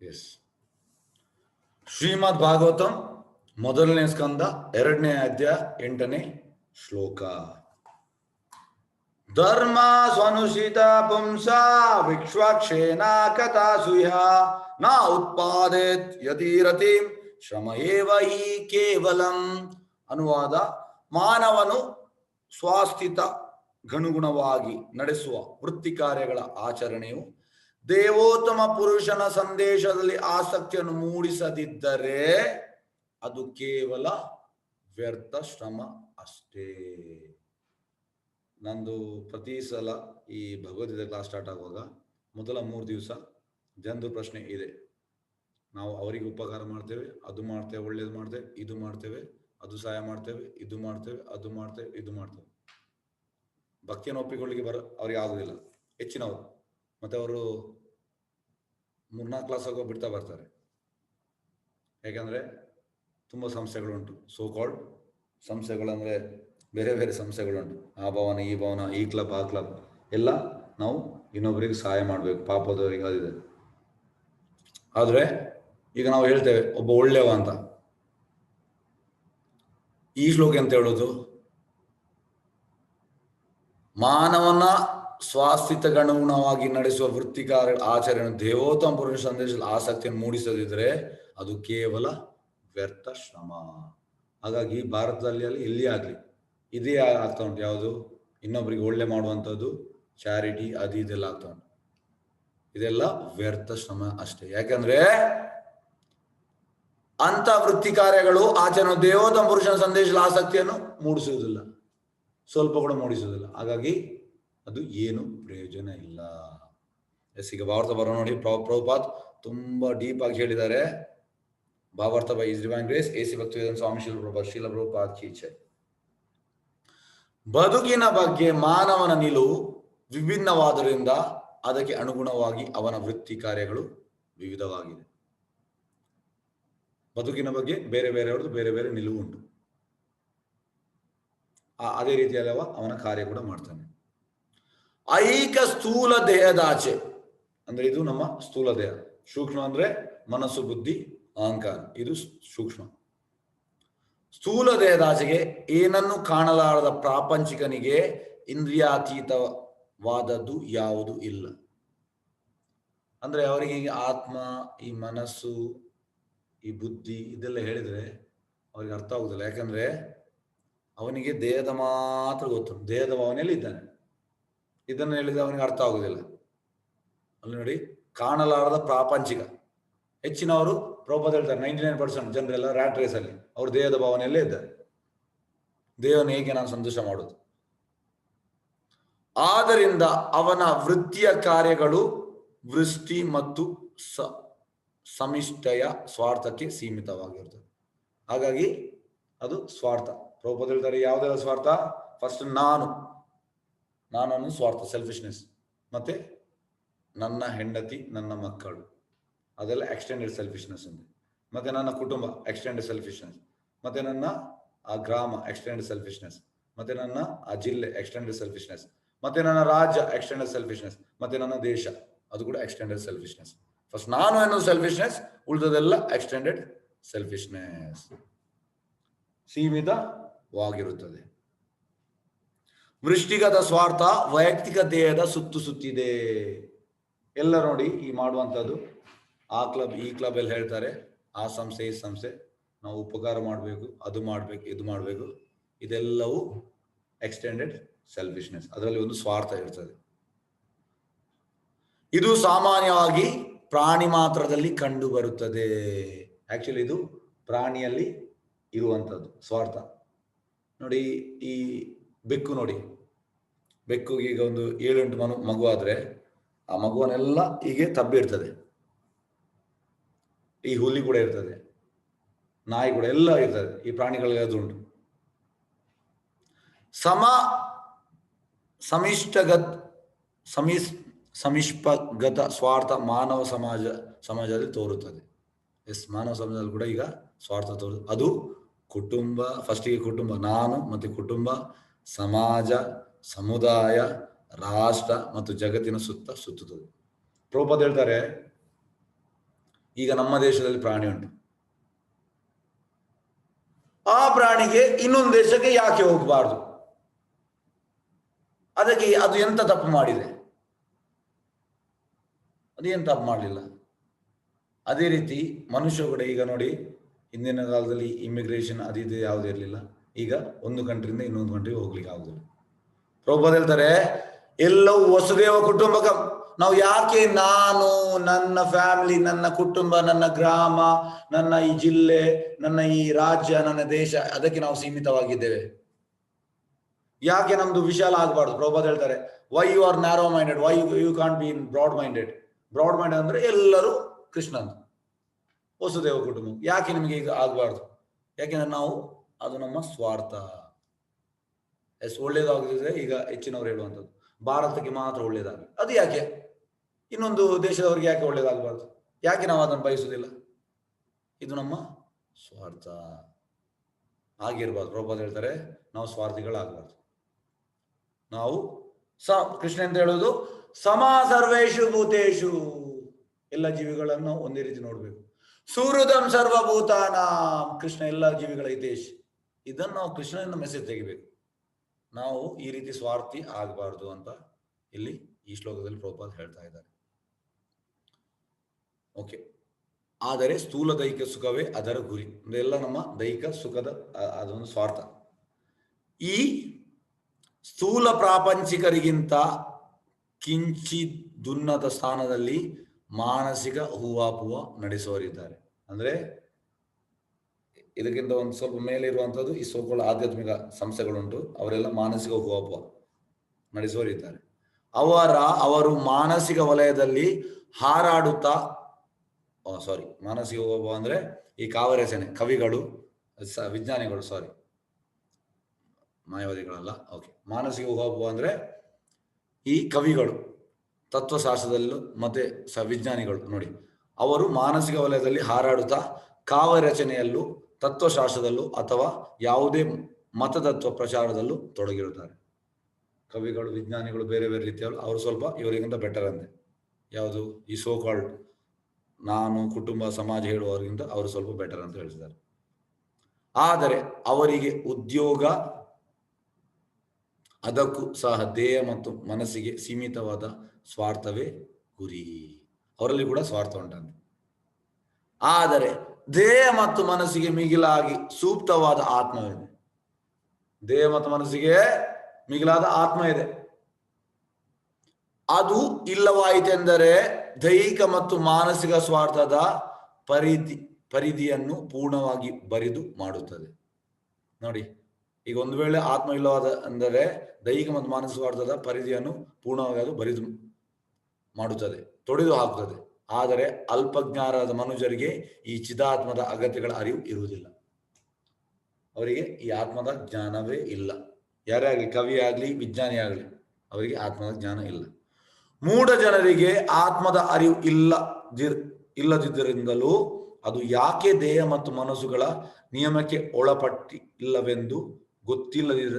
S ಶ್ರೀಮದ್ ಭಾಗವತಂ ಮೊದಲನೇ ಸ್ಕಂದ ಎರಡನೇ ಅಧ್ಯಾಯ ಎಂಟನೇ ಶ್ಲೋಕ. ಧರ್ಮ ಸ್ವನುಷಿತ ಪುಂಸ ವಿಕ್ಷ್ವಕ್ಷೇನ ಕಥಾಸುಯ ನ ಉತ್ಪಾದೇತ್ ಯತಿರತಿ ಶ್ರಮ ಏವ ಹಿ ಕೇವಲಂ ಅನುವಾದ ಮಾನವನು ಸ್ವಾಸ್ಥಿತ ಗನುಗುಣವಾಗಿ ನಡೆಸುವ ವೃತ್ತಿ ಕಾರ್ಯಗಳ ಆಚರಣೆಯು ದೇವೋತ್ತಮ ಪುರುಷನ ಸಂದೇಶದಲ್ಲಿ ಆಸಕ್ತಿಯನ್ನು ಮೂಡಿಸದಿದ್ದರೆ ಅದು ಕೇವಲ ವ್ಯರ್ಥ ಶ್ರಮ ಅಷ್ಟೇ. ನಂದು ಪ್ರತಿ ಸಲ ಈ ಭಗವದ್ಗೀತೆ ಕ್ಲಾಸ್ ಸ್ಟಾರ್ಟ್ ಆಗುವಾಗ ಮೊದಲ ಮೂರು ದಿವಸ ಜನರು ಪ್ರಶ್ನೆ ಇದೆ. ನಾವು ಅವರಿಗೆ ಉಪಕಾರ ಮಾಡ್ತೇವೆ, ಅದು ಮಾಡ್ತೇವೆ, ಒಳ್ಳೇದು ಮಾಡ್ತೇವೆ, ಇದು ಮಾಡ್ತೇವೆ, ಅದು ಸಹಾಯ ಮಾಡ್ತೇವೆ, ಇದು ಮಾಡ್ತೇವೆ, ಅದು ಮಾಡ್ತೇವೆ, ಇದು ಮಾಡ್ತೇವೆ. ಭಕ್ತಿಯನ್ನು ಒಪ್ಪಿಕೊಳ್ಳಿಕ್ಕೆ ಬರ ಅವ್ರಿಗೆ ಆಗುದಿಲ್ಲ. ಹೆಚ್ಚಿನವರು. ಮತ್ತೆ ಅವರು ಮೂರ್ನಾಲ್ಕು ಕ್ಲಾಸ್ ಆಗೋ ಬಿಡ್ತಾ ಬರ್ತಾರೆ. ಯಾಕಂದ್ರೆ ತುಂಬ ಸಂಸ್ಥೆಗಳುಂಟು ಸೋ ಕಾಲ್ಡ್ ಸಂಸ್ಥೆಗಳಂದ್ರೆ ಬೇರೆ ಬೇರೆ ಸಂಸ್ಥೆಗಳುಂಟು ಆ ಭವನ, ಈ ಭವನ, ಈ ಕ್ಲಬ್ ಆ ಕ್ಲಬ್ ಎಲ್ಲ ನಾವು ಇನ್ನೊಬ್ಬರಿಗೆ ಸಹಾಯ ಮಾಡಬೇಕು. ಪಾಪದವರಿಗೆ ಅದಿದೆ ಆದರೆ ಈಗ ನಾವು ಹೇಳ್ತೇವೆ, ಒಬ್ಬ ಒಳ್ಳೆಯವ ಅಂತ. ಈ ಶ್ಲೋಕ ಅಂತ ಹೇಳೋದು? ಮಾನವನ ಸ್ವಾಸ್ಥಿತಗನುಗುಣವಾಗಿ ನಡೆಸುವ ವೃತ್ತಿಕಾರ ಆಚರಣೆ ದೇವೋತ್ತಮ ಪುರುಷ ಸಂದೇಶದಲ್ಲಿ ಆಸಕ್ತಿಯನ್ನು ಮೂಡಿಸದಿದ್ರೆ ಅದು ಕೇವಲ ವ್ಯರ್ಥ ಶ್ರಮ. ಹಾಗಾಗಿ ಭಾರತದಲ್ಲಿ ಅಲ್ಲಿ ಎಲ್ಲಿ ಆಗ್ಲಿ, ಇದೇ ಆಗ್ತಾ ಉಂಟು ಯಾವುದು? ಇನ್ನೊಬ್ಬರಿಗೆ ಒಳ್ಳೆ ಮಾಡುವಂಥದ್ದು ಚಾರಿಟಿ, ಅದು ಇದೆಲ್ಲ ಆಗ್ತಾ ಉಂಟು. ಇದೆಲ್ಲ ವ್ಯರ್ಥ ಶ್ರಮ ಅಷ್ಟೇ. ಯಾಕಂದ್ರೆ ಅಂತ ವೃತ್ತಿ ಕಾರ್ಯಗಳು ಆಚರಣೆ ದೇವೋತ್ತಮ ಪುರುಷನ ಸಂದೇಶದ ಆಸಕ್ತಿಯನ್ನು ಮೂಡಿಸುವುದಿಲ್ಲ. ಸ್ವಲ್ಪ ಕೂಡ ಮೂಡಿಸುವುದಿಲ್ಲ. ಹಾಗಾಗಿ ಅದು ಏನು ಪ್ರಯೋಜನ ಇಲ್ಲ. ಎಸ್, ಈಗ ಭಾವಾರ್ಥ ಬರೋ ನೋಡಿ ಪ್ರಭುಪಾತ್ ತುಂಬಾ ಡೀಪ್ ಆಗಿ ಹೇಳಿದ್ದಾರೆ. ಭಾವಾರ್ಥ by his divine grace A C Bhaktivedanta Swami Srila Prabha Srila Prabhupada ಕೀಚೆ ಬದುಕಿನ ಬಗ್ಗೆ ಮಾನವನ ನಿಲುವು ವಿಭಿನ್ನವಾದ್ದರಿಂದ ಅದಕ್ಕೆ ಅನುಗುಣವಾಗಿ ಅವನ ವೃತ್ತಿ ಕಾರ್ಯಗಳು ವಿವಿಧವಾಗಿದೆ. ಬದುಕಿನ ಬಗ್ಗೆ ಬೇರೆ ಬೇರೆಯವ್ರದ್ದು ಬೇರೆ ಬೇರೆ ನಿಲುವು ಉಂಟು. ಅದೇ ರೀತಿಯಲ್ಲವ ಅವನ ಕಾರ್ಯ ಕೂಡ ಮಾಡ್ತಾನೆ. ಐಕ ಸ್ಥೂಲ ದೇಹದಾಚೆ ಅಂದ್ರೆ ಇದು ನಮ್ಮ ಸ್ಥೂಲ ದೇಹ. ಸೂಕ್ಷ್ಮ ಅಂದ್ರೆ ಮನಸ್ಸು, ಬುದ್ಧಿ, ಅಹಂಕಾರ. ಇದು ಸೂಕ್ಷ್ಮ. ಸ್ಥೂಲ ದೇಹದಾಚೆಗೆ ಏನನ್ನು ಕಾಣಲಾರದ ಪ್ರಾಪಂಚಿಕನಿಗೆ ಇಂದ್ರಿಯಾತೀತವಾದದ್ದು ಯಾವುದು ಇಲ್ಲ. ಅಂದ್ರೆ ಅವರಿಗೆ ಆತ್ಮ, ಈ ಮನಸ್ಸು, ಈ ಬುದ್ಧಿ ಇದೆಲ್ಲ ಹೇಳಿದ್ರೆ ಅವ್ರಿಗೆ ಅರ್ಥ ಆಗುದಿಲ್ಲ. ಯಾಕಂದ್ರೆ ಅವನಿಗೆ ದೇಹದ ಮಾತ್ರ ಗೊತ್ತು. ದೇಹದ ಭಾವನೆಯಲ್ಲಿ ಇದ್ದಾನೆ. ಇದನ್ನು ಹೇಳಿದ್ರೆ ಅವನಿಗೆ ಅರ್ಥ ಆಗುದಿಲ್ಲ. ಅಲ್ಲಿ ನೋಡಿ, ಕಾಣಲಾರದ ಪ್ರಾಪಂಚಿಕ. ಹೆಚ್ಚಿನವರು ಪ್ರಭುಪದ ಹೇಳ್ತಾರೆ ನೈಂಟಿ ನೈನ್ ಪರ್ಸೆಂಟ್ ಜನರೆಲ್ಲ ರ್ಯಾಟ್ ರೇಸ್ ಅಲ್ಲಿ. ಅವ್ರ ದೇಹದ ಭಾವನೆಯಲ್ಲೇ ಇದ್ದಾರೆ. ದೇಹವನ್ನು ಹೇಗೆ ನಾನು ಸಂತೋಷ ಮಾಡೋದು ಆದ್ದರಿಂದ ಅವನ ವೃತ್ತಿಯ ಕಾರ್ಯಗಳು ವೃಷ್ಟಿ ಮತ್ತು ಸ ಸಮಿಷ್ಟಯ ಸ್ವಾರ್ಥಕ್ಕೆ ಸೀಮಿತವಾಗಿರ್ತದೆ ಹಾಗಾಗಿ ಅದು ಸ್ವಾರ್ಥ. ಪ್ರಭುಪದ ಹೇಳ್ತಾರೆ, ಯಾವುದೆಲ್ಲ ಸ್ವಾರ್ಥ? ಫಸ್ಟ್ ನಾನು. ನಾನು ಸ್ವಾರ್ಥ ಸೆಲ್ಫಿಶ್ನೆಸ್ ಮತ್ತೆ ನನ್ನ ಹೆಂಡತಿ, ನನ್ನ ಮಕ್ಕಳು. ಅದೆಲ್ಲ ಎಕ್ಸ್ಟೆಂಡೆಡ್ ಸೆಲ್ಫಿಶ್ನೆಸ್ ఉంది ಮತ್ತೆ ನನ್ನ ಕುಟುಂಬ ಎಕ್ಸ್ಟೆಂಡೆಡ್ ಸೆಲ್ಫಿಶ್ನೆಸ್ ಮತ್ತೆ ನನ್ನ, ಆ ಗ್ರಾಮ ಎಕ್ಸ್ಟೆಂಡೆಡ್ ಸೆಲ್ಫಿಶ್ನೆಸ್ ಮತ್ತೆ ನನ್ನ, ಆ ಜಿಲ್ಲೆ ಎಕ್ಸ್ಟೆಂಡೆಡ್ ಸೆಲ್ಫಿಶ್ನೆಸ್ ಮತ್ತೆ ನನ್ನ ರಾಜ್ಯ ಎಕ್ಸ್ಟೆಂಡೆಡ್ ಸೆಲ್ಫಿಶ್ನೆಸ್ ಮತ್ತೆ ನನ್ನ ದೇಶ, ಅದು ಕೂಡ ಎಕ್ಸ್ಟೆಂಡೆಡ್ ಸೆಲ್ಫಿಶ್ನೆಸ್ ಫಸ್ಟ್ ನಾನು ಅನ್ನೋ ಸೆಲ್ಫಿಶ್ನೆಸ್ ಉಳಿದದೆಲ್ಲ ಎಕ್ಸ್ಟೆಂಡೆಡ್ ಸೆಲ್ಫಿಶ್ನೆಸ್ ಸೀಮಿತವಾಗಿರುತ್ತದೆ. ವೃಷ್ಟಿಗತ ಸ್ವಾರ್ಥ, ವೈಯಕ್ತಿಕ ದೇಹದ ಸುತ್ತು ಸುತ್ತಿದೆ. ಎಲ್ಲ ನೋಡಿ ಈ ಮಾಡುವಂಥದ್ದು. ಆ ಕ್ಲಬ್, ಈ ಕ್ಲಬ್ ಎಲ್ಲ ಹೇಳ್ತಾರೆ, ಆ ಸಂಸ್ಥೆ, ಈ ಸಂಸ್ಥೆ, ನಾವು ಉಪಕಾರ ಮಾಡಬೇಕು, ಅದು ಮಾಡಬೇಕು, ಇದು ಮಾಡಬೇಕು. ಇದೆಲ್ಲವೂ ಎಕ್ಸ್ಟೆಂಡೆಡ್ ಸೆಲ್ಫಿಶ್ನೆಸ್ ಅದರಲ್ಲಿ ಒಂದು ಸ್ವಾರ್ಥ ಇರ್ತದೆ. ಇದು ಸಾಮಾನ್ಯವಾಗಿ ಪ್ರಾಣಿ ಮಾತ್ರದಲ್ಲಿ ಕಂಡು ಬರುತ್ತದೆ ಆಕ್ಚುಲಿ ಇದು ಪ್ರಾಣಿಯಲ್ಲಿ ಇರುವಂಥದ್ದು, ಸ್ವಾರ್ಥ. ನೋಡಿ ಈ ಬೆಕ್ಕು ನೋಡಿ. ಬೆಕ್ಕು ಈಗ ಒಂದು ಏಳೆಂಟು ಮನು, ಮಗು ಆದ್ರೆ ಆ ಮಗುವನ್ನೆಲ್ಲ ಹೀಗೆ ತಬ್ಬಿಡ್ತದೆ ಈ ಹುಲಿ ಕೂಡ ಇರ್ತದೆ. ನಾಯಿ ಕೂಡ ಎಲ್ಲ ಇರ್ತದೆ. ಈ ಪ್ರಾಣಿಗಳಿಗೆ ಅದು ಉಂಟು. ಸಮ ಸಮಿಷ್ಟಗತ್, ಸಮಿಸ್, ಸಮಿಷ್ಪಗತ ಸ್ವಾರ್ಥ ಮಾನವ ಸಮಾಜ, ಸಮಾಜದಲ್ಲಿ ತೋರುತ್ತದೆ. ಎಸ್, ಮಾನವ ಸಮಾಜದಲ್ಲಿ ಕೂಡ ಈಗ ಸ್ವಾರ್ಥ ತೋರು, ಅದು ಕುಟುಂಬ, ಫಸ್ಟಿಗೆ ಕುಟುಂಬ, ನಾನು ಮತ್ತೆ ಕುಟುಂಬ ಸಮಾಜ, ಸಮುದಾಯ, ರಾಷ್ಟ್ರ ಮತ್ತು ಜಗತ್ತಿನ ಸುತ್ತ ಸುತ್ತುತ್ತದೆ. ಪ್ರೋಪದ ಹೇಳ್ತಾರೆ, ಈಗ ನಮ್ಮ ದೇಶದಲ್ಲಿ ಪ್ರಾಣಿ ಉಂಟು. ಆ ಪ್ರಾಣಿಗೆ ಇನ್ನೊಂದು ದೇಶಕ್ಕೆ ಯಾಕೆ ಹೋಗಬಾರ್ದು? ಅದಕ್ಕೆ ಅದು ಎಂತ ತಪ್ಪು ಮಾಡಿದೆ? ಅದೇನು ತಪ್ಪು ಮಾಡಲಿಲ್ಲ? ಅದೇ ರೀತಿ ಮನುಷ್ಯ ಕೂಡ ಈಗ ನೋಡಿ, ಹಿಂದಿನ ಕಾಲದಲ್ಲಿ ಇಮಿಗ್ರೇಷನ್ ಅದು ಇದು ಯಾವುದೂ ಇರಲಿಲ್ಲ. ಈಗ ಒಂದು ಕಂಟ್ರಿಯಿಂದ ಇನ್ನೊಂದು ಕಂಟ್ರಿಗೆ ಹೋಗ್ಲಿಕ್ಕೆ ಆಗುದಿಲ್ಲ. ಪ್ರಭುಪಾದ ಹೇಳ್ತಾರೆ, ಎಲ್ಲವೂ ವಸುದೇವ ಕುಟುಂಬಕ. ನಾವು ಯಾಕೆ ನಾನು, ನನ್ನ ಫ್ಯಾಮಿಲಿ, ನನ್ನ ಕುಟುಂಬ, ನನ್ನ ಗ್ರಾಮ, ನನ್ನ ಈ ಜಿಲ್ಲೆ, ನನ್ನ ಈ ರಾಜ್ಯ, ನನ್ನ ದೇಶ, ಅದಕ್ಕೆ ನಾವು ಸೀಮಿತವಾಗಿದ್ದೇವೆ. ಯಾಕೆ ನಮ್ದು ವಿಶಾಲ ಆಗಬಾರ್ದು? ಪ್ರಭಾತ್ ಹೇಳ್ತಾರೆ why you are narrow minded why you can't be in broad minded broad minded ಅಂದ್ರೆ ಎಲ್ಲರೂ ಕೃಷ್ಣಂದು. ವಸುದೇವ ಕುಟುಂಬ. ಯಾಕೆ ನಿಮಗೆ ಈಗ ಆಗಬಾರ್ದು? ಯಾಕೆಂದ್ರೆ ನಾವು ಅದು ನಮ್ಮ ಸ್ವಾರ್ಥ. ಎಸ್, ಒಳ್ಳೇದಾಗದಿದ್ರೆ ಈಗ ಹೆಚ್ಚಿನವರು ಹೇಳುವಂಥದ್ದು, ಭಾರತಕ್ಕೆ ಮಾತ್ರ ಒಳ್ಳೇದಾಗಲಿ. ಅದು ಯಾಕೆ? ಇನ್ನೊಂದು ದೇಶದವರಿಗೆ ಯಾಕೆ ಒಳ್ಳೇದಾಗಬಾರ್ದು? ಯಾಕೆ ನಾವು ಅದನ್ನು ಬಯಸುವುದಿಲ್ಲ? ಇದು ನಮ್ಮ ಸ್ವಾರ್ಥ. ಆಗಿರ್ಬಾರ್ದು ರೋಪದ ಹೇಳ್ತಾರೆ, ನಾವು ಸ್ವಾರ್ಥಿಗಳಾಗಬಾರ್ದು. ನಾವು ಸ, ಕೃಷ್ಣ ಅಂತ ಹೇಳೋದು? ಸಮ ಸರ್ವೇಶು ಭೂತೇಶು ಎಲ್ಲ ಜೀವಿಗಳನ್ನು ಒಂದೇ ರೀತಿ ನೋಡ್ಬೇಕು. ಸೂರ್ಯದಂ ಸರ್ವಭೂತಾನ. ಕೃಷ್ಣ ಎಲ್ಲ ಜೀವಿಗಳ ಹಿತೇಶ್ ಇದನ್ನು ನಾವು ಕೃಷ್ಣನಿಂದ ಮೆಸೇಜ್ ತೆಗಿಬೇಕು. ನಾವು ಈ ರೀತಿ ಸ್ವಾರ್ಥಿ ಆಗಬಾರ್ದು ಅಂತ ಇಲ್ಲಿ ಈ ಶ್ಲೋಕದಲ್ಲಿ ಪ್ರಭುಪಾದ ಹೇಳ್ತಾ ಇದ್ದಾರೆ. ಓಕೆ ಆದರೆ ಸ್ಥೂಲ ದೈಹಿಕ ಸುಖವೇ ಅದರ ಗುರಿ. ಅಂದ್ರೆ ಎಲ್ಲ ನಮ್ಮ ದೈಹಿಕ ಸುಖದ ಅದೊಂದು ಸ್ವಾರ್ಥ. ಈ ಸ್ಥೂಲ ಪ್ರಾಪಂಚಿಕರಿಗಿಂತ ಕಿಂಚಿದುನ್ನತ ಸ್ಥಾನದಲ್ಲಿ ಮಾನಸಿಕ ಹೂವಾಪುವ ನಡೆಸುವರಿದ್ದಾರೆ ಅಂದ್ರೆ ಇದಕ್ಕಿಂತ ಒಂದು ಸ್ವಲ್ಪ ಮೇಲೆ ಇರುವಂತದ್ದು ಈ ಸೋಕೊಳ್ಳ ಆಧ್ಯಾತ್ಮಿಕ ಸಂಸ್ಥೆಗಳುಂಟು. ಅವರೆಲ್ಲ ಮಾನಸಿಕ ಹೂವಾಪುವ ನಡೆಸುವರಿದ್ದಾರೆ ಅವರ, ಅವರು ಮಾನಸಿಕ ವಲಯದಲ್ಲಿ ಹಾರಾಡುತ್ತಾ ಸಾರಿ ಮಾನಸಿಕ ಹೂವಾಪುವ ಅಂದ್ರೆ ಈ ಕಾವ್ಯರಚನೆ ಕವಿಗಳು ವಿಜ್ಞಾನಿಗಳು ಸಾರಿ ಮಾಯಾವಾದಿಗಳಲ್ಲ ಓಕೆ ಮಾನಸಿಕ ಹೂವಾಪುವ ಅಂದ್ರೆ ಈ ಕವಿಗಳು, ತತ್ವಶಾಸ್ತ್ರದಲ್ಲೂ ಮತ್ತೆ ಸ, ವಿಜ್ಞಾನಿಗಳು ನೋಡಿ. ಅವರು ಮಾನಸಿಕ ವಲಯದಲ್ಲಿ ಹಾರಾಡುತ್ತಾ, ಕಾವ್ಯ ರಚನೆಯಲ್ಲೂ ತತ್ವಶಾಸ್ತ್ರದಲ್ಲೂ ಅಥವಾ ಯಾವುದೇ ಮತತತ್ವ ಪ್ರಚಾರದಲ್ಲೂ ತೊಡಗಿರುತ್ತಾರೆ. ಕವಿಗಳು, ವಿಜ್ಞಾನಿಗಳು ಬೇರೆ ಬೇರೆ ರೀತಿಯವರು, ಅವರು ಸ್ವಲ್ಪ ಇವರಿಗಿಂತ ಬೆಟರ್ ಅಂತೆ. ಯಾವುದು? ಈ ಸೋ ಕಾಲ್ಡ್ ನಾನು, ಕುಟುಂಬ, ಸಮಾಜ ಹೇಳುವವರಿಗಿಂತ ಅವರು ಸ್ವಲ್ಪ ಬೆಟರ್ ಅಂತ ಹೇಳ್ತಿದ್ದಾರೆ. ಆದರೆ ಅವರಿಗೆ ಉದ್ಯೋಗ ಅದಕ್ಕೂ ಸಹ ದೇಹ ಮತ್ತು ಮನಸ್ಸಿಗೆ ಸೀಮಿತವಾದ ಸ್ವಾರ್ಥವೇ ಗುರಿ. ಅವರಲ್ಲಿ ಕೂಡ ಸ್ವಾರ್ಥ ಉಂಟಂತೆ. ಆದರೆ ದೇಹ ಮತ್ತು ಮನಸ್ಸಿಗೆ ಮಿಗಿಲಾಗಿ ಸೂಕ್ತವಾದ ಆತ್ಮವಿದೆ ದೇಹ ಮತ್ತು ಮನಸ್ಸಿಗೆ ಮಿಗಿಲಾದ ಆತ್ಮ ಇದೆ. ಅದು ಇಲ್ಲವಾಯಿತೆಂದರೆ ದೈಹಿಕ ಮತ್ತು ಮಾನಸಿಕ ಸ್ವಾರ್ಥದ ಪರಿಧಿ, ಪರಿಧಿಯನ್ನು ಪೂರ್ಣವಾಗಿ ಬರಿದು ಮಾಡುತ್ತದೆ. ನೋಡಿ, ಈಗ ಒಂದು ವೇಳೆ ಆತ್ಮ ಇಲ್ಲವಾದ ಅಂದರೆ ದೈಹಿಕ ಮತ್ತು ಮಾನಸಿಕ ಸ್ವಾರ್ಥದ ಪರಿಧಿಯನ್ನು ಪೂರ್ಣವಾಗಿ ಅದು ಬರಿದು ಮಾಡುತ್ತದೆ, ತೊಡೆದು ಹಾಕುತ್ತದೆ. ಆದರೆ ಅಲ್ಪಜ್ಞಾನದ ಮನುಜರಿಗೆ ಈ ಚಿದಾತ್ಮದ ಅಗತ್ಯಗಳ ಅರಿವು ಇರುವುದಿಲ್ಲ. ಅವರಿಗೆ ಈ ಆತ್ಮದ ಜ್ಞಾನವೇ ಇಲ್ಲ. ಯಾರೇ ಆಗಲಿ ಕವಿ ಆಗಲಿ ವಿಜ್ಞಾನಿ ಆಗಲಿ ಅವರಿಗೆ ಆತ್ಮದ ಜ್ಞಾನ ಇಲ್ಲ. ಮೂಢ ಜನರಿಗೆ ಆತ್ಮದ ಅರಿವು ಇಲ್ಲ ಇಲ್ಲದಿದ್ದರಿಂದಲೂ ಅದು ಯಾಕೆ ದೇಹ ಮತ್ತು ಮನಸ್ಸುಗಳ ನಿಯಮಕ್ಕೆ ಒಳಪಟ್ಟಿ ಇಲ್ಲವೆಂದು ಗೊತ್ತಿಲ್ಲದಿರ,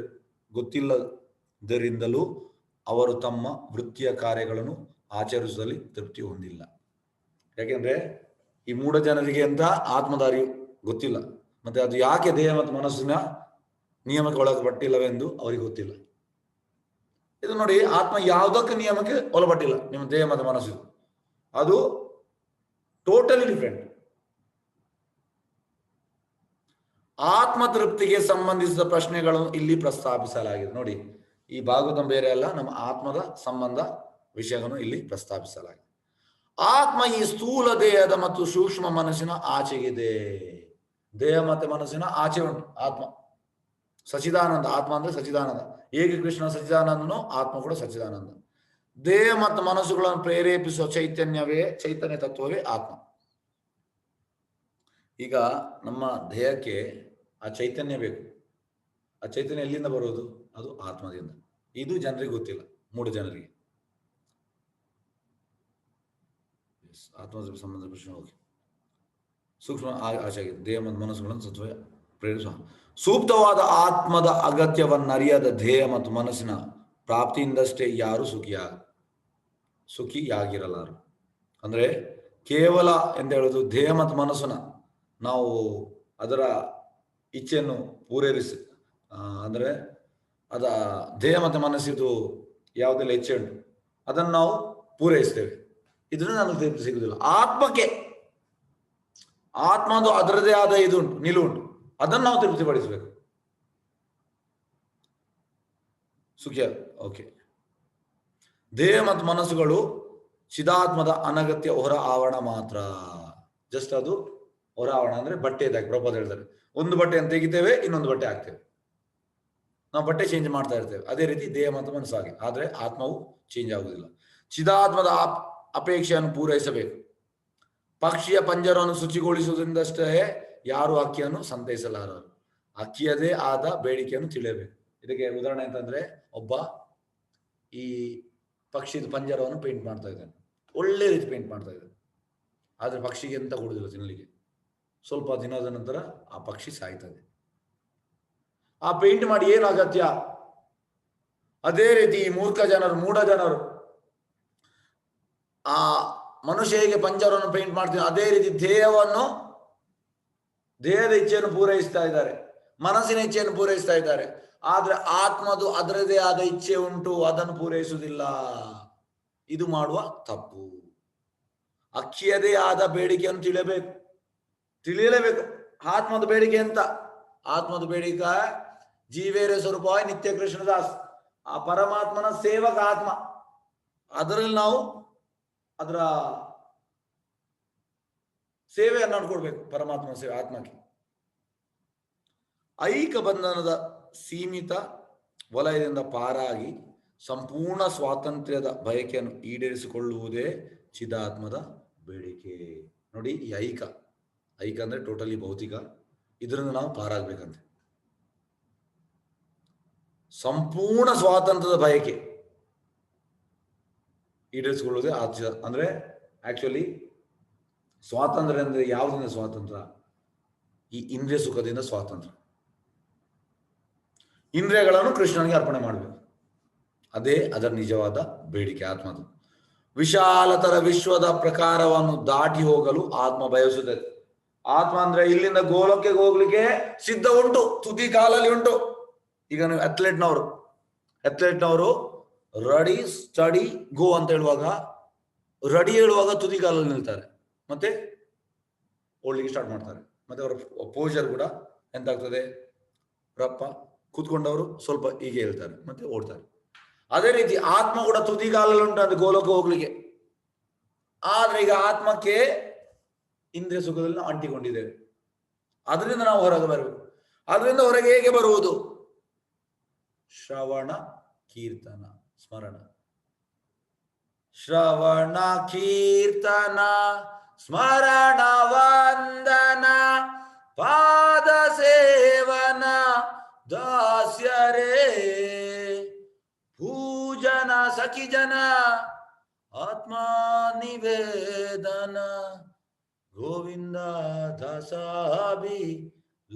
ಗೊತ್ತಿಲ್ಲದರಿಂದಲೂ ಅವರು ತಮ್ಮ ವೃತ್ತಿಯ ಕಾರ್ಯಗಳನ್ನು ಆಚರಿಸುವಲ್ಲಿ ತೃಪ್ತಿ ಹೊಂದಿಲ್ಲ. ಯಾಕೆಂದ್ರೆ ಈ ಮೂಢ ಜನರಿಗೆ ಅಂತ ಆತ್ಮದಾರಿ ಗೊತ್ತಿಲ್ಲ. ಮತ್ತೆ ಅದು ಯಾಕೆ ದೇಹ ಮತ್ತು ಮನಸ್ಸಿನ ನಿಯಮಕ್ಕೆ ಒಳಪಟ್ಟಿಲ್ಲವೆಂದು ಅವರಿಗೆ ಗೊತ್ತಿಲ್ಲ. ಇದು ನೋಡಿ ಆತ್ಮ ಯಾವುದಕ್ಕೆ ನಿಯಮಕ್ಕೆ ಒಳಪಟ್ಟಿಲ್ಲ. ನಿಮ್ಮ ದೇಹ ಮತ್ತು ಮನಸ್ಸು. ಅದು ಟೋಟಲಿ ಡಿಫ್ರೆಂಟ್ ಆತ್ಮ ತೃಪ್ತಿಗೆ ಸಂಬಂಧಿಸಿದ ಪ್ರಶ್ನೆಗಳನ್ನು ಇಲ್ಲಿ ಪ್ರಸ್ತಾಪಿಸಲಾಗಿದೆ. ನೋಡಿ, ಈ ಭಾಗವತ ಬೇರೆ ಅಲ್ಲ, ನಮ್ಮ ಆತ್ಮದ ಸಂಬಂಧ ವಿಷಯವನ್ನು ಇಲ್ಲಿ ಪ್ರಸ್ತಾಪಿಸಲಾಗಿದೆ. ಆತ್ಮ ಈ ಸ್ಥೂಲ ದೇಹದ ಮತ್ತು ಸೂಕ್ಷ್ಮ ಮನಸ್ಸಿನ ಆಚೆಗಿದೆ. ದೇಹ ಮತ್ತೆ ಮನಸ್ಸಿನ ಆಚೆ ಉಂಟು, ಆತ್ಮ. ಸಚಿದಾನಂದ ಆತ್ಮ ಅಂದ್ರೆ ಸಚಿದಾನಂದ ಹೇಗೆ ಕೃಷ್ಣ ಸಚಿದಾನಂದನು ಆತ್ಮ ಕೂಡ ಸಚಿದಾನಂದ ದೇಹ ಮತ್ತು ಮನಸ್ಸುಗಳನ್ನು ಪ್ರೇರೇಪಿಸುವ ಚೈತನ್ಯವೇ, ಚೈತನ್ಯ ತತ್ವವೇ ಆತ್ಮ. ಈಗ ನಮ್ಮ ದೇಹಕ್ಕೆ ಆ ಚೈತನ್ಯ ಬೇಕು. ಆ ಚೈತನ್ಯ ಎಲ್ಲಿಂದ ಬರುವುದು? ಅದು ಆತ್ಮದಿಂದ. ಇದು ಜನರಿಗೆ ಗೊತ್ತಿಲ್ಲ ಮೂರು ಜನರಿಗೆ. ಆತ್ಮದ ಸಂಬಂಧ ಪ್ರಶ್ನೆ ಓಕೆ ಸೂಕ್ಷ್ಮ ಆ- ಆಚೆಯಾಗಿದೆ ದೇಹ ಮತ್ತು ಮನಸ್ಸುಗಳನ್ನು ಸತ್ವ ಪ್ರೇರಿಸುವ ಸೂಕ್ತವಾದ ಆತ್ಮದ ಅಗತ್ಯವನ್ನರಿಯದ ದೇಹ ಮತ್ತು ಮನಸ್ಸಿನ ಪ್ರಾಪ್ತಿಯಿಂದಷ್ಟೇ ಯಾರು ಸುಖಿಯ ಸುಖಿಯಾಗಿರಲಾರು ಅಂದ್ರೆ ಕೇವಲ ಎಂದು ಹೇಳೋದು ದೇಹ ಮತ್ತು ಮನಸ್ಸನ್ನ ನಾವು ಅದರ ಇಚ್ಛೆಯನ್ನು ಪೂರೈಸಿ ಅಂದ್ರೆ ಅದ ದೇಹ ಮತ್ತು ಮನಸ್ಸಿದು ಯಾವುದೆಲ್ಲ ಇಚ್ಛೆ ಉಂಟು ಅದನ್ನು ನಾವು ಪೂರೈಸ್ತೇವೆ ಇದನ್ನು ನನಗೆ ತೃಪ್ತಿ ಸಿಗುದಿಲ್ಲ ಆತ್ಮಕ್ಕೆ ಆತ್ಮದು ಅದರದೇ ಆದ ಇದು ಉಂಟು ನಿಲುವುಂಟು ಅದನ್ನು ನಾವು ತೃಪ್ತಿಪಡಿಸಬೇಕು. ಸುಖಿಯ, ಓಕೆ. ದೇಹ ಮತ್ತು ಮನಸ್ಸುಗಳು ಚಿದಾತ್ಮದ ಅನಗತ್ಯ ಹೊರ ಆವರಣ ಮಾತ್ರ. ಜಸ್ಟ್ ಅದು ಹೊರ ಆವರಣ ಅಂದ್ರೆ ಬಟ್ಟೆ ಇದ್ದಾಗ ಪ್ರಪೋಸ್ ಹೇಳ್ತಾರೆ. ಒಂದು ಬಟ್ಟೆಯನ್ನು ತೆಗಿತೇವೆ, ಇನ್ನೊಂದು ಬಟ್ಟೆ ಹಾಕ್ತೇವೆ. ನಾವು ಬಟ್ಟೆ ಚೇಂಜ್ ಮಾಡ್ತಾ ಇರ್ತೇವೆ. ಅದೇ ರೀತಿ ದೇಹ ಮತ್ತು ಮನಸ್ಸಾಗಿ. ಆದ್ರೆ ಆತ್ಮವು ಚೇಂಜ್ ಆಗುವುದಿಲ್ಲ. ಚಿದಾತ್ಮದ ಅಪೇಕ್ಷೆಯನ್ನು ಪೂರೈಸಬೇಕು. ಪಕ್ಷಿಯ ಪಂಜರವನ್ನು ಶುಚಿಗೊಳಿಸುವುದರಿಂದಷ್ಟೇ ಯಾರು ಅಕ್ಕಿಯನ್ನು ಸಂತೈಸಲಾರರು. ಅಕ್ಕಿಯದೇ ಆದ ಬೇಡಿಕೆಯನ್ನು ತಿಳಿಯಬೇಕು. ಇದಕ್ಕೆ ಉದಾಹರಣೆ ಅಂತಂದ್ರೆ ಒಬ್ಬ ಈ ಪಕ್ಷಿದ ಪಂಜರವನ್ನು ಪೇಂಟ್ ಮಾಡ್ತಾ ಇದ್ದಾನೆ. ಒಳ್ಳೆ ರೀತಿ ಪೇಂಟ್ ಮಾಡ್ತಾ ಇದ್ದಾನೆ. ಆದ್ರೆ ಪಕ್ಷಿಗೆ ಎಂತ ಕೊಡುದಿಲ್ಲ ತಿನ್ನಲಿಕ್ಕೆ. ಸ್ವಲ್ಪ ದಿನದ ನಂತರ ಆ ಪಕ್ಷಿ ಸಾಯ್ತದೆ. ಆ ಪೇಂಟ್ ಮಾಡಿ ಏನು ಅಗತ್ಯ ಅದೇ ರೀತಿ ಮೂರ್ಖ ಜನರು, ಮೂಢ ಜನರು ಆ ಮನುಷ್ಯ ಹೇಗೆ ಪಂಜರವನ್ನು ಪೇಂಟ್ ಮಾಡ್ತೀವಿ ಅದೇ ರೀತಿ ದೇಹವನ್ನು, ದೇಹದ ಇಚ್ಛೆಯನ್ನು ಪೂರೈಸ್ತಾ ಇದ್ದಾರೆ. ಮನಸ್ಸಿನ ಇಚ್ಛೆಯನ್ನು ಪೂರೈಸ್ತಾ ಇದ್ದಾರೆ. ಆದ್ರೆ ಆತ್ಮದು ಅದರದೇ ಆದ ಇಚ್ಛೆ ಉಂಟು, ಅದನ್ನು ಪೂರೈಸುವುದಿಲ್ಲ. ಇದು ಮಾಡುವ ತಪ್ಪು. ಅಕ್ಕಿಯದೇ ಆದ ಬೇಡಿಕೆಯನ್ನು ತಿಳಿಯಬೇಕು. ತಿಳಿಯಲೇಬೇಕು. ಆತ್ಮದ ಬೇಡಿಕೆ ಅಂತ ಆತ್ಮದ ಬೇಡಿಕೆ ಜೀವೇರ ಸ್ವರೂಪ ನಿತ್ಯ ಕೃಷ್ಣದಾಸ್. ಆ ಪರಮಾತ್ಮನ ಸೇವಕ ಆತ್ಮ. ಅದರಲ್ಲಿ ನಾವು ಅದರ ಸೇವೆಯನ್ನು ಕೊಡ್ಬೇಕು ಪರಮಾತ್ಮನ ಸೇವೆ, ಆತ್ಮಕ್ಕೆ. ಐಕ ಬಂಧನದ ಸೀಮಿತ ವಲಯದಿಂದ ಪಾರಾಗಿ ಸಂಪೂರ್ಣ ಸ್ವಾತಂತ್ರ್ಯದ ಬಯಕೆಯನ್ನು ಈಡೇರಿಸಿಕೊಳ್ಳುವುದೇ ಚಿದಾತ್ಮದ ಬೇಡಿಕೆ. ನೋಡಿ ಈ ಐಕ. ಐಕ ಅಂದ್ರೆ ಟೋಟಲಿ ಭೌತಿಕ. ಇದರಿಂದ ನಾವು ಪಾರಾಗಬೇಕಂತೆ. ಸಂಪೂರ್ಣ ಸ್ವಾತಂತ್ರ್ಯದ ಬಯಕೆ. ಈಡೇರಿಸಿಕೊಳ್ಳುವುದೇ ಆಚ ಅಂದರೆ ಆ್ಯಕ್ಚುಲಿ ಸ್ವಾತಂತ್ರ್ಯ ಅಂದರೆ ಯಾವುದರಿಂದ ಸ್ವಾತಂತ್ರ್ಯ? ಈ ಇಂದ್ರಿಯ ಸುಖದಿಂದ ಸ್ವಾತಂತ್ರ್ಯ. ಇಂದ್ರಿಯಗಳನ್ನು ಕೃಷ್ಣನಿಗೆ ಅರ್ಪಣೆ ಮಾಡಬೇಕು. ಅದೇ ಅದರ ನಿಜವಾದ ಬೇಡಿಕೆ ಆತ್ಮದ ವಿಶಾಲತರ ವಿಶ್ವದ ಪ್ರಕಾರವನ್ನು ದಾಟಿ ಹೋಗಲು ಆತ್ಮ ಬಯಸುತ್ತದೆ. ಆತ್ಮ ಅಂದ್ರೆ ಇಲ್ಲಿಂದ ಗೋಲಕ್ಕೆ ಹೋಗ್ಲಿಕ್ಕೆ ಸಿದ್ಧ ಉಂಟು, ತುದಿ ಕಾಲಲ್ಲಿ ಉಂಟು. ಈಗ ನೀವು ಅಥ್ಲೆಟ್ನವರು ಅಥ್ಲೆಟ್ನವರು ರೆಡಿ ಸ್ಟಡಿ ಗೋ ಅಂತ ಹೇಳುವಾಗ, ರಡಿ ಹೇಳುವಾಗ ತುದಿಗಾಲಲ್ಲಿ ನಿಲ್ತಾರೆ. ಮತ್ತೆ ಓಡ್ಲಿಕ್ಕೆ ಸ್ಟಾರ್ಟ್ ಮಾಡ್ತಾರೆ. ಮತ್ತೆ ಅವರ ಪೋಜರ್ ಕೂಡ ಎಂತಾಗ್ತದೆ? ರಪ್ಪ ಕೂತ್ಕೊಂಡವರು ಸ್ವಲ್ಪ ಹೀಗೆ ಹೇಳ್ತಾರೆ, ಮತ್ತೆ ಓಡ್ತಾರೆ. ಅದೇ ರೀತಿ ಆತ್ಮ ಕೂಡ ತುದಿಗಾಲಲ್ಲಿ ಉಂಟು ಅದು ಗೋಲೋಕ ಹೋಗ್ಲಿಕ್ಕೆ. ಆದ್ರೆ ಈಗ ಆತ್ಮಕ್ಕೆ ಇಂದ್ರಿಯ ಸುಖದಲ್ಲಿ ನಾವು ಅಂಟಿಕೊಂಡಿದ್ದೇವೆ. ಅದರಿಂದ ನಾವು ಹೊರಗೆ ಬರಬೇಕು. ಅದರಿಂದ ಹೊರಗೆ ಹೇಗೆ ಬರುವುದು? ಶ್ರವಣ ಕೀರ್ತನ. ಸ್ಮರಣ. ಶ್ರವಣ ಕೀರ್ತನ, ಸ್ಮರಣ ವಂದನ, ಪಾದ ಸೇವನ, ದಾಸ್ಯರೇ ಪೂಜನ ಸಖಿ ಜನ ಆತ್ಮ ನಿವೇದನ ಗೋವಿಂದ ದಾಸಾಬಿ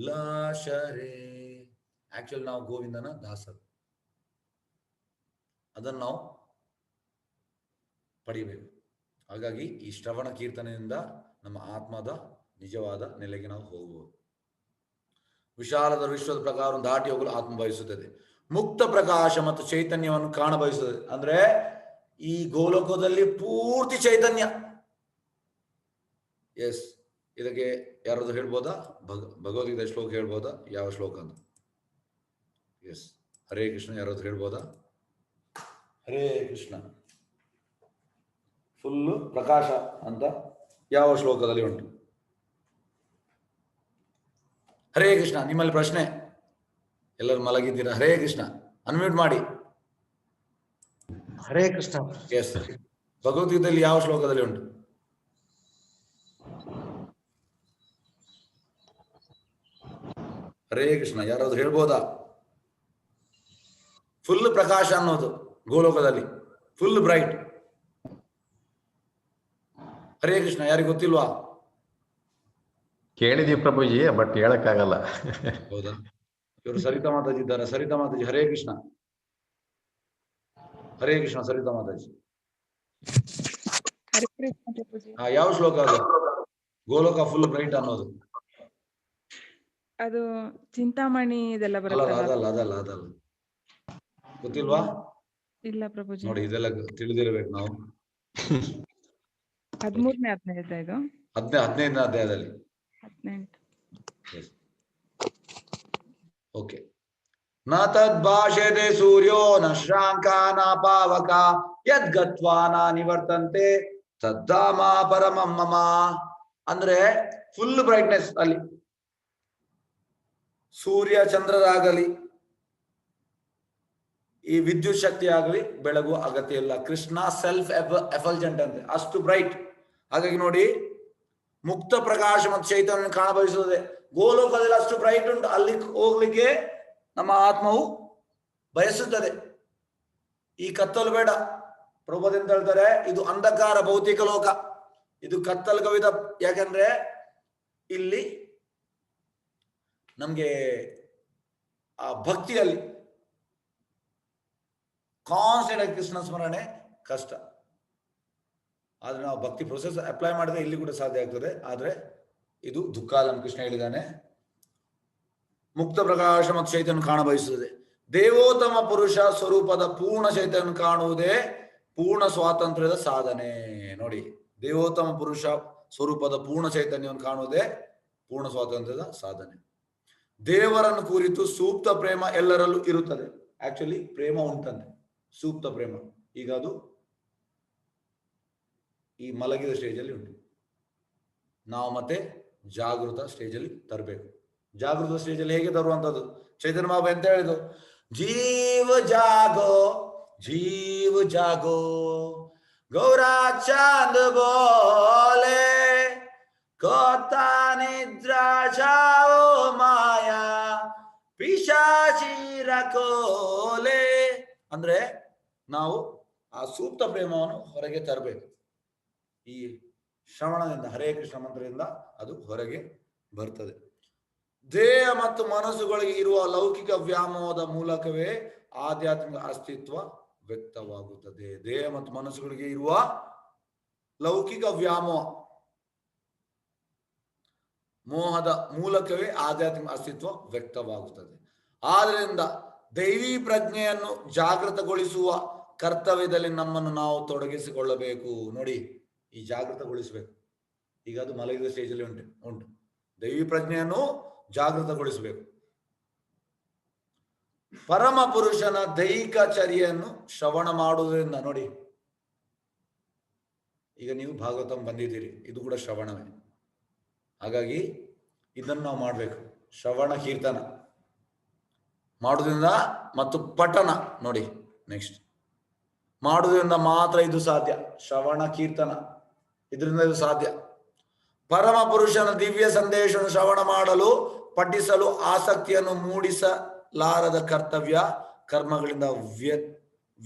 ಲಾಶರೇ. ಆಕ್ಚುಲ್ ನಾವು ಗೋವಿಂದನ ದಾಸರು. ಅದನ್ನು ನಾವು ಪಡಿಬೇಕು. ಹಾಗಾಗಿ ಈ ಶ್ರವಣ ಕೀರ್ತನೆಯಿಂದ ನಮ್ಮ ಆತ್ಮದ ನಿಜವಾದ ನೆಲೆಗೆ ನಾವು ಹೋಗಬಹುದು ವಿಶಾಲದ ವಿಶ್ವದ ಪ್ರಕಾರ ದಾಟಿ ಹೋಗಲು ಆತ್ಮ ಬಯಸುತ್ತದೆ. ಮುಕ್ತ ಪ್ರಕಾಶ ಮತ್ತು ಚೈತನ್ಯವನ್ನು ಕಾಣ ಬಯಸುತ್ತದೆ. ಅಂದ್ರೆ ಈ ಗೋಲೋಕದಲ್ಲಿ ಪೂರ್ತಿ ಚೈತನ್ಯ. ಎಸ್ ಇದಕ್ಕೆ ಯಾರಾದ್ರು ಹೇಳ್ಬೋದಾ? ಭಗ ಭಗವದ್ಗೀತೆ ಶ್ಲೋಕ ಹೇಳ್ಬೋದಾ? ಯಾವ ಶ್ಲೋಕ ಅಂತ? ಎಸ್ ಹರೇ ಕೃಷ್ಣ ಯಾರಾದ್ರೂ ಹೇಳ್ಬೋದಾ? ಹರೇ ಕೃಷ್ಣ. ಫುಲ್ಲು ಪ್ರಕಾಶ ಅಂತ ಯಾವ ಶ್ಲೋಕದಲ್ಲಿ ಉಂಟು? ಹರೇ ಕೃಷ್ಣ ನಿಮ್ಮಲ್ಲಿ ಪ್ರಶ್ನೆ. ಎಲ್ಲರೂ ಮಲಗಿದ್ದೀರಾ? ಹರೇ ಕೃಷ್ಣ ಅನ್ಮ್ಯೂಟ್ ಮಾಡಿ. ಹರೇ ಕೃಷ್ಣ. ಎಸ್ ಭಗವದ್ಗೀತೆಯಲ್ಲಿ ಯಾವ ಶ್ಲೋಕದಲ್ಲಿ ಉಂಟು? ಹರೇ ಕೃಷ್ಣ ಯಾರಾದ್ರೂ ಹೇಳ್ಬೋದಾ? ಫುಲ್ ಪ್ರಕಾಶ ಅನ್ನೋದು. ಗೋಲೋಕದಲ್ಲಿ. ಫುಲ್ ಬ್ರೈಟ್ ಹರೇ ಕೃಷ್ಣ ಯಾರಿಗೂ ಗೊತ್ತಿಲ್ವಾ? ಕೇಳಿದೀವಿ ಪ್ರಭುಜಿ ಬಟ್ ಹೇಳಕ್ಕಾಗಲ್ಲ. ಹೌದಾ? ಇವರು ಸರಿತಾ ಮಾತಾಜಿ ಇದ್ದಾರೆ. ಸರಿತಾ ಮಾತಾಜಿ ಹರೇ ಕೃಷ್ಣ. ಹರೇ ಕೃಷ್ಣ ಸರಿತಾ ಮಾತಾಜಿ. ಹರೇ ಕೃಷ್ಣ ಪ್ರಭುಜಿ. ಆ, ಯಾವ ಶ್ಲೋಕ ಅದು? ಗೋಲೋಕ ಫುಲ್ ಬ್ರೈಟ್ ಅನ್ನೋದು. ಅದು ಚಿಂತಾಮಣಿ ಇದೆಲ್ಲ ಬರಲ್ಲ ಅದಲ್ಲ ಅದಲ್ಲ ಅದಲ್ಲ. ಗೊತ್ತಿಲ್ವಾ? ಇಲ್ಲ ಪ್ರಭುಜಿ. ನೋಡಿ ಇದೆಲ್ಲ ತಿಳಿದಿರ್ಬೇಕು ನಾವು. ಹದಿಮೂರನೇ ಹದಿನೈದು ಇದು? ಹದಿನೈ ಹದಿನೈದನೇ ಅಧ್ಯಾಯದಲ್ಲಿ. ಹದಿನೆಂಟು. ಓಕೆ ನ ತದ್ಭಾಷೆತೆ ಸೂರ್ಯೋ ನ ಶ್ರಾಂಕ ನ ಪಾವಕ ಯದ್ಗತ್ವಾ ನ ನಿವರ್ತಂತೆ ತದ್ದಾಮ ಪರಮಂ ಮಮ. ಅಂದ್ರೆ ಫುಲ್ ಬ್ರೈಟ್ನೆಸ್ ಅಲ್ಲಿ. ಸೂರ್ಯ ಚಂದ್ರರಾಗಲಿ ಈ ವಿದ್ಯುತ್ ಶಕ್ತಿ ಆಗಲಿ ಬೆಳಗು ಅಗತ್ಯ ಇಲ್ಲ. ಕೃಷ್ಣ ಸೆಲ್ಫ್ ಎಫಲ್ಜೆಂಟ್ ಅಂತೆ. ಅಷ್ಟು ಬ್ರೈಟ್ ಹಾಗಾಗಿ ನೋಡಿ, ಮುಕ್ತ ಪ್ರಕಾಶ ಮತ್ತು ಚೈತನ್ಯ ಕಾಣಬಯಸುತ್ತದೆ ಗೋಲೋಕದಲ್ಲಿ ಅಷ್ಟು ಬ್ರೈಟ್ ಉಂಟು. ಅಲ್ಲಿ ಹೋಗ್ಲಿಕ್ಕೆ ನಮ್ಮ ಆತ್ಮವು ಬಯಸುತ್ತದೆ. ಈ ಕತ್ತಲು ಬೇಡ. ಪ್ರಭುದಿಂದ ಹೇಳ್ತಾರೆ, ಇದು ಅಂಧಕಾರ, ಭೌತಿಕ ಲೋಕ. ಇದು ಕತ್ತಲು ಕವಿದ ಯಾಕಂದ್ರೆ ಇಲ್ಲಿ ನಮ್ಗೆ ಆ ಭಕ್ತಿಯಲ್ಲಿ ಕಾನ್ಸ್ಟೆಂಟ್ ಆಗಿ ಕೃಷ್ಣ ಸ್ಮರಣೆ ಕಷ್ಟ. ಆದ್ರೆ ನಾವು ಭಕ್ತಿ ಪ್ರೊಸೆಸ್ ಅಪ್ಲೈ ಮಾಡಿದ್ರೆ ಇಲ್ಲಿ ಕೂಡ ಸಾಧ್ಯ ಆಗ್ತದೆ. ಆದ್ರೆ ಇದು ದುಃಖಾಲಂ ಕೃಷ್ಣ ಹೇಳಿದಾನೆ ಮುಕ್ತ ಪ್ರಕಾಶ ಮತ್ತು ಚೈತನ್ಯ ಕಾಣ ಬಯಸುತ್ತದೆ ದೇವೋತ್ತಮ ಪುರುಷ ಸ್ವರೂಪದ ಪೂರ್ಣ ಚೈತನ್ಯ ಕಾಣುವುದೇ ಪೂರ್ಣ ಸ್ವಾತಂತ್ರ್ಯದ ಸಾಧನೆ. ನೋಡಿ, ದೇವೋತ್ತಮ ಪುರುಷ ಸ್ವರೂಪದ ಪೂರ್ಣ ಚೈತನ್ಯವನ್ನು ಕಾಣುವುದೇ ಪೂರ್ಣ ಸ್ವಾತಂತ್ರ್ಯದ ಸಾಧನೆ. ದೇವರನ್ನು ಕುರಿತು ಸೂಕ್ತ ಪ್ರೇಮ ಎಲ್ಲರಲ್ಲೂ ಇರುತ್ತದೆ. ಆಕ್ಚುಲಿ ಪ್ರೇಮ ಉಂಟಂತೆ. ಸೂಕ್ತ ಪ್ರೇಮ. ಈಗ ಅದು ಈ ಮಲಗಿದ ಸ್ಟೇಜಲ್ಲಿ ಉಂಟು. ನಾವು ಮತ್ತೆ ಜಾಗೃತ ಸ್ಟೇಜಲ್ಲಿ ತರಬೇಕು. ಜಾಗೃತ ಸ್ಟೇಜಲ್ಲಿ ಹೇಗೆ ತರುವಂಥದ್ದು ಚೈತನ್ಯ ಬಾಬಾ ಎಂತ ಹೇಳಿದ್ರು ಜೀವ ಜಾಗೋ ಜೀವ ಜಾಗೋ, ಗೌರಾ ಚಾಂದ್ ಬೋಲೆ, ಕೋತಾ ನಿದ್ರಾ ಮಾಯಾ ಪಿಶಾಚಿರ ಕೋಲೆ ಅಂದ್ರೆ ನಾವು ಆ ಸೂಕ್ತ ಪ್ರೇಮವನ್ನು ಹೊರಗೆ ತರಬೇಕು. ಈ ಶ್ರವಣದಿಂದ, ಹರೇ ಕೃಷ್ಣ ಮಂತ್ರದಿಂದ ಅದು ಹೊರಗೆ ಬರ್ತದೆ. ದೇಹ ಮತ್ತು ಮನಸ್ಸುಗಳಿಗೆ ಇರುವ ಲೌಕಿಕ ವ್ಯಾಮೋಹದ ಮೂಲಕವೇ ಆಧ್ಯಾತ್ಮಿಕ ಅಸ್ತಿತ್ವ ವ್ಯಕ್ತವಾಗುತ್ತದೆ. ದೇಹ ಮತ್ತು ಮನಸ್ಸುಗಳಿಗೆ ಇರುವ ಲೌಕಿಕ ವ್ಯಾಮೋಹ, ಮೋಹದ ಮೂಲಕವೇ ಆಧ್ಯಾತ್ಮಿಕ ಅಸ್ತಿತ್ವ ವ್ಯಕ್ತವಾಗುತ್ತದೆ. ಆದ್ದರಿಂದ ದೈವಿ ಪ್ರಜ್ಞೆಯನ್ನು ಜಾಗೃತಗೊಳಿಸುವ ಕರ್ತವ್ಯದಲ್ಲಿ ನಮ್ಮನ್ನು ನಾವು ತೊಡಗಿಸಿಕೊಳ್ಳಬೇಕು. ನೋಡಿ, ಈ ಜಾಗೃತಗೊಳಿಸಬೇಕು. ಈಗ ಅದು ಮಲಗಿದ ಸ್ಟೇಜಲ್ಲಿ ಉಂಟು ಉಂಟು. ದೈವಿ ಪ್ರಜ್ಞೆಯನ್ನು ಜಾಗೃತಗೊಳಿಸಬೇಕು. ಪರಮ ಪುರುಷನ ದೈಹಿಕ ಚರ್ಯೆಯನ್ನು ಶ್ರವಣ ಮಾಡುವುದರಿಂದ, ನೋಡಿ. ಈಗ ನೀವು ಭಾಗವತಂ ಬಂದಿದ್ದೀರಿ, ಇದು ಕೂಡ ಶ್ರವಣವೇ. ಹಾಗಾಗಿ ಇದನ್ನು ನಾವು ಮಾಡಬೇಕು. ಶ್ರವಣ ಕೀರ್ತನ. ಮಾಡುವುದರಿಂದ ಮತ್ತು ಪಠನ ನೋಡಿ ನೆಕ್ಸ್ಟ್ ಮಾಡುವುದರಿಂದ ಮಾತ್ರ ಇದು ಸಾಧ್ಯ. ಶ್ರವಣ ಕೀರ್ತನ. ಇದರಿಂದ ಇದು ಸಾಧ್ಯ. ಪರಮ ಪುರುಷನ ದಿವ್ಯ ಸಂದೇಶವನ್ನು ಶ್ರವಣ ಮಾಡಲು, ಪಠಿಸಲು ಆಸಕ್ತಿಯನ್ನು ಮೂಡಿಸಲಾರದ ಕರ್ತವ್ಯ ಕರ್ಮಗಳಿಂದ ವ್ಯ,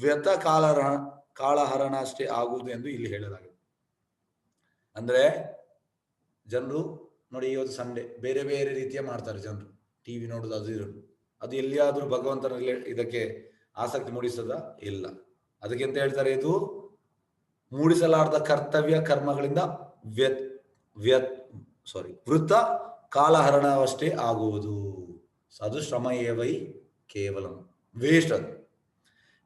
ವ್ಯತ ಕಾಲಹರಣ ಕಾಳಹರಣ ಅಷ್ಟೇ ಆಗುವುದು ಎಂದು ಇಲ್ಲಿ ಹೇಳಲಾಗಿದೆ. ಅಂದ್ರೆ ಜನರು ನೋಡಿ ಇವತ್ತು ಸಂಡೆ, ಬೇರೆ ಬೇರೆ ರೀತಿಯ ಮಾಡ್ತಾರೆ ಜನರು. ಟಿವಿ ನೋಡುದು ಅದು ಇದು. ಅದು ಎಲ್ಲಿಯಾದ್ರೂ ಭಗವಂತನಲ್ಲಿ ಇದಕ್ಕೆ ಆಸಕ್ತಿ ಮೂಡಿಸದ ಇಲ್ಲ. ಅದಕ್ಕೆ ಅಂತ ಹೇಳ್ತಾರೆ ಇದು? ಮೂಡಿಸಲಾರದ ಕರ್ತವ್ಯ ಕರ್ಮಗಳಿಂದ ವ್ಯತ್ ವ್ಯತ್ ಸಾರಿ ವೃತ್ತ ಕಾಲಹರಣವಷ್ಟೇ ಆಗುವುದು. ಅದು ಶ್ರಮ ಏವೈ ಕೇವಲ. ವೇಸ್ಟ್ ಅದು.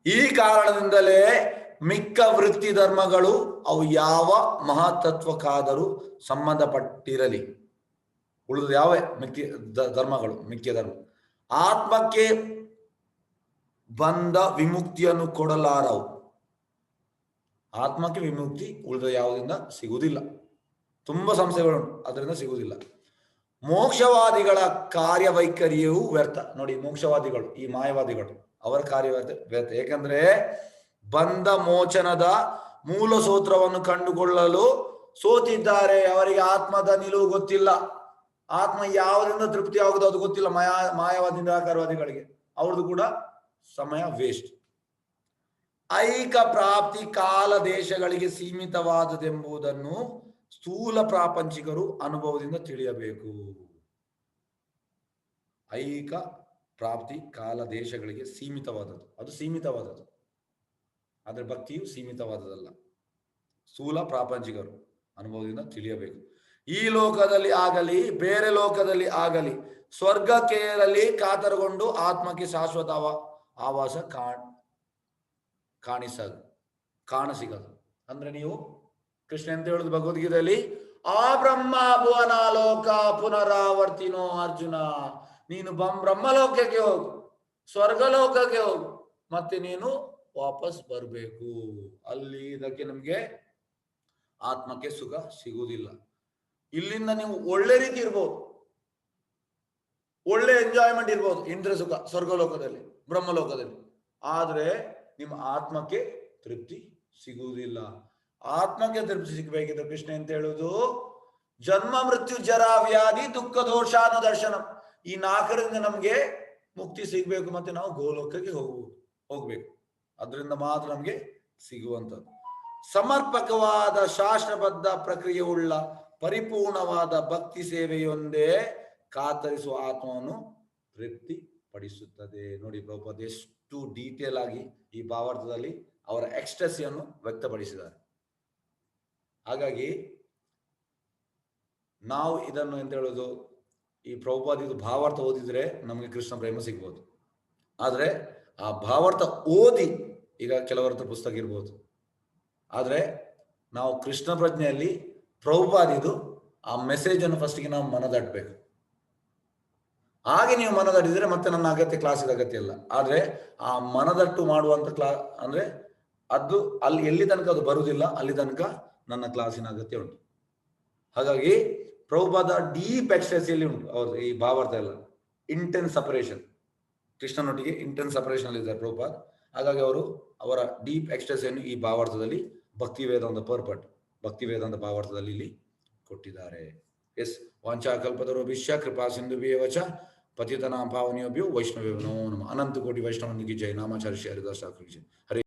ಈ ಕಾರಣದಿಂದಲೇ ಮಿಕ್ಕ ವೃತ್ತಿ ಧರ್ಮಗಳು ಅವು ಯಾವ ಮಹಾತತ್ವಕ್ಕಾದರೂ ಸಂಬಂಧಪಟ್ಟಿರಲಿ. ಉಳಿದ ಯಾವ ಮಿಕ್ಕ ಧರ್ಮಗಳು ಮಿಕ್ಕ ಧರ್ಮ. ಆತ್ಮಕ್ಕೆ ಬಂದ ವಿಮುಕ್ತಿಯನ್ನು ಕೊಡಲಾರವು. ಆತ್ಮಕ್ಕೆ ವಿಮುಕ್ತಿ ಉಳಿದ ಯಾವುದರಿಂದ? ಸಿಗುವುದಿಲ್ಲ. ತುಂಬಾ ಸಂಸ್ಥೆಗಳುಂಟು ಅದರಿಂದ ಸಿಗುವುದಿಲ್ಲ. ಮೋಕ್ಷವಾದಿಗಳ ಕಾರ್ಯವೈಖರಿಯೂ ವ್ಯರ್ಥ. ನೋಡಿ, ಮೋಕ್ಷವಾದಿಗಳು, ಈ ಮಾಯವಾದಿಗಳು, ಅವರ ಕಾರ್ಯ ವ್ಯರ್ಥ. ವ್ಯರ್ಥ. ಏಕೆಂದ್ರೆ ಬಂಧ ಮೋಚನದ ಮೂಲ ಸೂತ್ರವನ್ನು ಕಂಡುಕೊಳ್ಳಲು ಸೋತಿದ್ದಾರೆ. ಅವರಿಗೆ ಆತ್ಮದ ನಿಲುವು ಗೊತ್ತಿಲ್ಲ. ಆತ್ಮ ಯಾವುದರಿಂದ ತೃಪ್ತಿ ಆಗುದು ಅದು ಗೊತ್ತಿಲ್ಲ. ಮಾಯಾ, ಮಾಯವಾದಿ, ನಿರಾಕಾರವಾದಿಗಳಿಗೆ. ಅವ್ರದ್ದು ಕೂಡ ಸಮಯ ವೇಸ್ಟ್ ಐಕ ಪ್ರಾಪ್ತಿ ಕಾಲ ದೇಶಗಳಿಗೆ ಸೀಮಿತವಾದದೆಂಬುದನ್ನು ಸ್ಥೂಲ ಪ್ರಾಪಂಚಿಕರು ಅನುಭವದಿಂದ ತಿಳಿಯಬೇಕು. ಐಕ ಪ್ರಾಪ್ತಿ ಕಾಲ ದೇಶಗಳಿಗೆ ಸೀಮಿತವಾದದ್ದು. ಅದು ಸೀಮಿತವಾದದ್ದು. ಆದ್ರೆ ಭಕ್ತಿಯು ಸೀಮಿತವಾದದಲ್ಲ ಸ್ಥೂಲ ಪ್ರಾಪಂಚಿಕರು ಅನುಭವದಿಂದ ತಿಳಿಯಬೇಕು. ಈ ಲೋಕದಲ್ಲಿ ಆಗಲಿ, ಬೇರೆ ಲೋಕದಲ್ಲಿ ಆಗಲಿ ಸ್ವರ್ಗ ಸ್ವರ್ಗಕ್ಕೇರಲಿ ಕಾತರಗೊಂಡು ಆತ್ಮಕ್ಕೆ ಶಾಶ್ವತ ಆವ- ಆವಾಸ ಕಾಣ್, ಕಾಣಿಸದು, ಕಾಣಸಿಗದು. ಅಂದ್ರೆ ನೀವು ಕೃಷ್ಣ ಅಂತ ಹೇಳುದು ಭಗವದ್ಗೀತೆಯಲ್ಲಿ? ಆ ಬ್ರಹ್ಮ ಭುವನ ಲೋಕ ಪುನರಾವರ್ತಿನೋ ಅರ್ಜುನ, ನೀನು ಬಂ ಬ್ರಹ್ಮಲೋಕಕ್ಕೆ ಹೋಗು, ಸ್ವರ್ಗಲೋಕಕ್ಕೆ ಹೋಗು, ಮತ್ತೆ ನೀನು ವಾಪಸ್ ಬರಬೇಕು. ಅಲ್ಲಿ ಇದಕ್ಕೆ ನಮ್ಗೆ ಆತ್ಮಕ್ಕೆ ಸುಖ ಸಿಗುವುದಿಲ್ಲ. ಇಲ್ಲಿಂದ ನೀವು ಒಳ್ಳೆ ರೀತಿ ಇರ್ಬೋದು. ಒಳ್ಳೆ ಎಂಜಾಯ್ಮೆಂಟ್ ಇರ್ಬೋದು ಇಂದ್ರ ಸುಖ ಸ್ವರ್ಗಲೋಕದಲ್ಲಿ. ಬ್ರಹ್ಮಲೋಕದಲ್ಲಿ. ಆದರೆ ನಿಮ್ಮ ಆತ್ಮಕ್ಕೆ ತೃಪ್ತಿ ಸಿಗುವುದಿಲ್ಲ. ಆತ್ಮಕ್ಕೆ ತೃಪ್ತಿ ಸಿಗಬೇಕಿದ್ರೆ ಕೃಷ್ಣ ಅಂತ ಹೇಳುದು? ಜನ್ಮ, ಮೃತ್ಯು, ಜರ, ವ್ಯಾಧಿ, ದುಃಖ ದೋಷಾನು ದರ್ಶನ ಈ ನಾಲ್ಕರಿಂದ ನಮ್ಗೆ ಮುಕ್ತಿ ಸಿಗ್ಬೇಕು ಮತ್ತೆ ನಾವು ಗೋಲೋಕಕ್ಕೆ ಹೋಗ್ಬೋದು ಹೋಗ್ಬೇಕು. ಅದರಿಂದ ಮಾತ್ರ ನಮ್ಗೆ ಸಿಗುವಂಥದ್ದು. ಸಮರ್ಪಕವಾದ ಶಾಸ್ತ್ರಬದ್ಧ ಪ್ರಕ್ರಿಯೆಯುಳ್ಳ ಪರಿಪೂರ್ಣವಾದ ಭಕ್ತಿ ಸೇವೆಯೊಂದೇ ಕಾತರಿಸುವ ಆತ್ಮವನ್ನು ತೃಪ್ತಿ ಪಡಿಸುತ್ತದೆ. ನೋಡಿ ಪ್ರಭುಪಾದ, ಎಷ್ಟು ಡೀಟೇಲ್ ಆಗಿ ಈ ಭಾವಾರ್ಥದಲ್ಲಿ ಅವರ ಎಕ್ಸ್ಟ್ರೆಸಿಯನ್ನು ವ್ಯಕ್ತಪಡಿಸಿದ್ದಾರೆ. ಹಾಗಾಗಿ ನಾವು ಇದನ್ನು ಎಂತ ಹೇಳೋದು, ಈ ಪ್ರಭುಪಾದ ಭಾವಾರ್ಥ ಓದಿದ್ರೆ ನಮಗೆ ಕೃಷ್ಣ ಪ್ರೇಮ ಸಿಗ್ಬೋದು. ಆದರೆ ಆ ಭಾವಾರ್ಥ ಓದಿ ಈಗ ಕೆಲವರತ್ರ ಪುಸ್ತಕ ಇರ್ಬೋದು. ಆದರೆ ನಾವು ಕೃಷ್ಣ ಪ್ರಜ್ಞೆಯಲ್ಲಿ ಪ್ರಭುಪಾದಿದು ಆ ಮೆಸೇಜ್ ಅನ್ನು ಫಸ್ಟಿಗೆ ನಾವು ಮನದಟ್ಟಬೇಕು ಹಾಗೆ ನೀವು ಮನದಟ್ಟಿದ್ರೆ ಮತ್ತೆ ನನ್ನ ಅಗತ್ಯ ಕ್ಲಾಸಿದ ಅಗತ್ಯ ಇಲ್ಲ. ಆದ್ರೆ ಆ ಮನದಟ್ಟು ಮಾಡುವಂತ ಕ್ಲಾ ಅಂದ್ರೆ ಅದು ಅಲ್ಲಿ ಎಲ್ಲಿ ತನಕ ಅದು ಬರುವುದಿಲ್ಲ, ಅಲ್ಲಿ ತನಕ ನನ್ನ ಕ್ಲಾಸಿನ ಅಗತ್ಯ ಉಂಟು. ಹಾಗಾಗಿ ಪ್ರಭುಪಾದ ಡೀಪ್ ಎಕ್ಸ್ಟ್ರೆಸಿಯಲ್ಲಿ ಉಂಟು ಅವ್ರದ್ದು ಈ ಭಾವಾರ್ಥ ಎಲ್ಲ. ಇಂಟೆನ್ಸ್ ಸಪರೇಷನ್ ಕೃಷ್ಣನೊಟ್ಟಿಗೆ ಇಂಟೆನ್ಸ್ ಸಪರೇಷನ್ ಅಲ್ಲಿ ಇದ್ದಾರೆ ಪ್ರಭುಪಾದ್. ಹಾಗಾಗಿ ಅವರು ಅವರ ಡೀಪ್ ಎಕ್ಸ್ಟ್ರೆಸಿಯನ್ನು ಈ ಭಾವಾರ್ಥದಲ್ಲಿ ಭಕ್ತಿ ವೇದಾಂತ ಪರ್ಪಟ್ ಭಕ್ತಿ ವೇದಾಂತ ಭಾವಾರ್ಥದಲ್ಲಿ ಇಲ್ಲಿ ಕೊಟ್ಟಿದ್ದಾರೆ. ಎಸ್ ವಾಂಚಾಕಲ್ಪತರೋಭಿಷ್ಯ ಕೃಪಾ ಸಿಂಧು पतितनाम पावनियों भी वैष्णव नमो नम अनंत कोटि वैष्णव की जय नामाचार्य हरिदास ठाकुर की जय हरे